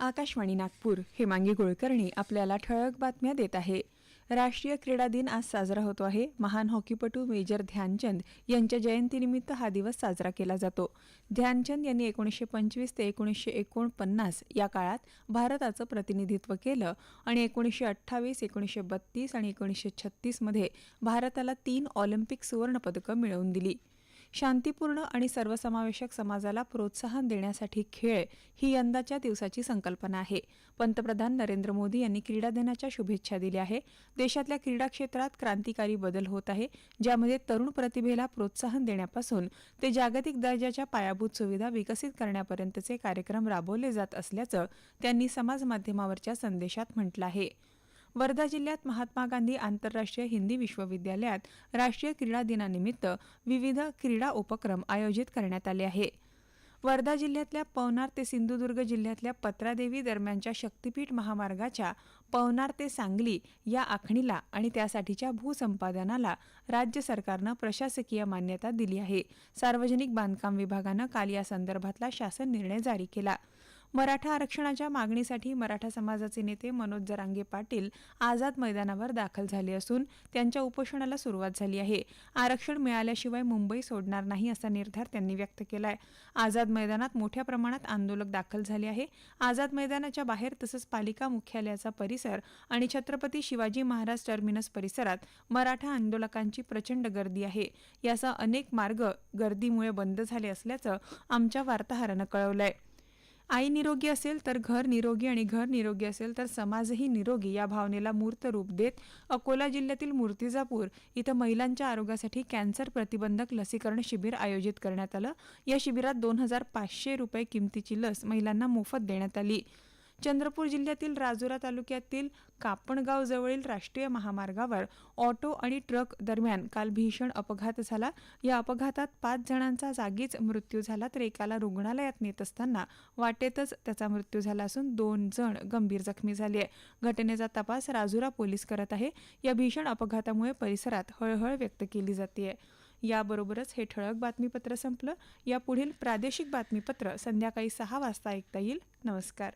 आकाशवाणी नागपूर हेमांगी कुलकर्णी आपल्याला ठळक बातम्या देत आहे. राष्ट्रीय क्रीडा दिन आज साजरा होतो आहे. महान हॉकीपटू मेजर ध्यानचंद यांच्या जयंतीनिमित्त हा दिवस साजरा केला जातो. ध्यानचंद यांनी एकोणीसशे पंचवीस ते एकोणीसशे एकोणपन्नास या काळात भारताचं प्रतिनिधित्व केलं आणि एकोणीसशे अठ्ठावीस एकोणीसशे बत्तीस आणि एकोणीसशे छत्तीसमध्ये भारताला तीन ऑलिम्पिक सुवर्णपदकं मिळवून दिली. शांतीपूर्ण आणि सर्वसमावेशक समाजाला प्रोत्साहन देण्यासाठी खेळ ही यंदाच्या दिवसाची संकल्पना आहे. पंतप्रधान नरेंद्र मोदी यांनी क्रीडा दिनाच्या शुभेच्छा दिल्या आहे देशातल्या क्रीडा क्षेत्रात क्रांतिकारी बदल होत आहे ज्यामध्ये तरुण प्रतिभेला प्रोत्साहन देण्यापासून ते जागतिक दर्जाच्या पायाभूत सुविधा विकसित करण्यापर्यंतचे कार्यक्रम राबवले जात असल्याचं त्यांनी समाजमाध्यमावरच्या संदेशात म्हटलं आहे. वर्धा जिल्ह्यात महात्मा गांधी आंतरराष्ट्रीय हिंदी विश्वविद्यालयात राष्ट्रीय क्रीडा दिनानिमित्त विविध क्रीडा उपक्रम आयोजित करण्यात आले आहे. वर्धा जिल्ह्यातल्या पवनार ते सिंधुदुर्ग जिल्ह्यातल्या पत्रादेवी दरम्यानच्या शक्तीपीठ महामार्गाच्या पवनार ते सांगली या आखणीला आणि त्यासाठीच्या भूसंपादनाला राज्य सरकारनं प्रशासकीय मान्यता दिली आहे. सार्वजनिक बांधकाम विभागानं काल या संदर्भातला शासन निर्णय जारी केला. मराठा आरक्षणाच्या मागणीसाठी मराठा समाजाचे नेते मनोज जरांगे पाटील आझाद मैदानावर दाखल झाले असून त्यांच्या उपोषणाला सुरुवात झाली आहे. आरक्षण मिळाल्याशिवाय मुंबई सोडणार नाही असा निर्धार त्यांनी व्यक्त केलाय. आझाद मैदानात मोठ्या प्रमाणात आंदोलक दाखल झाले आहे. आझाद मैदानाच्या बाहेर तसंच पालिका मुख्यालयाचा परिसर आणि छत्रपती शिवाजी महाराज टर्मिनस परिसरात मराठा आंदोलकांची प्रचंड गर्दी आहे. याचा अनेक मार्ग गर्दीमुळे बंद झाले असल्याचं आमच्या वार्ताहरानं कळवलंय. आई निरोगी असेल तर घर निरोगी आणि घर निरोगी असेल तर समाजही निरोगी या भावनेला मूर्त रूप देत अकोला जिल्ह्यातील मूर्तिजापूर इथं महिलांच्या आरोग्यासाठी कॅन्सर प्रतिबंधक लसीकरण शिबिर आयोजित करण्यात आलं. या शिबिरात दोन हजार पाचशे रुपये किमतीची लस महिलांना मोफत देण्यात आली. चंद्रपूर जिल्ह्यातील राजुरा तालुक्यातील कापणगाव जवळील राष्ट्रीय महामार्गावर ऑटो आणि ट्रक दरम्यान काल भीषण अपघात झाला. या अपघातात पाच जणांचा जागीच मृत्यू झाला तर एकाला रुग्णालयात नेत असताना वाटेतच त्याचा मृत्यू झाला असून दोन जण गंभीर जखमी झाले आहे घटनेचा तपास राजुरा पोलीस करत आहे. या भीषण अपघातामुळे परिसरात हळहळ व्यक्त केली जाते. याबरोबरच हे ठळक बातमीपत्र संपलं. या पुढील प्रादेशिक बातमीपत्र संध्याकाळी सहा वाजता ऐकता येईल. नमस्कार.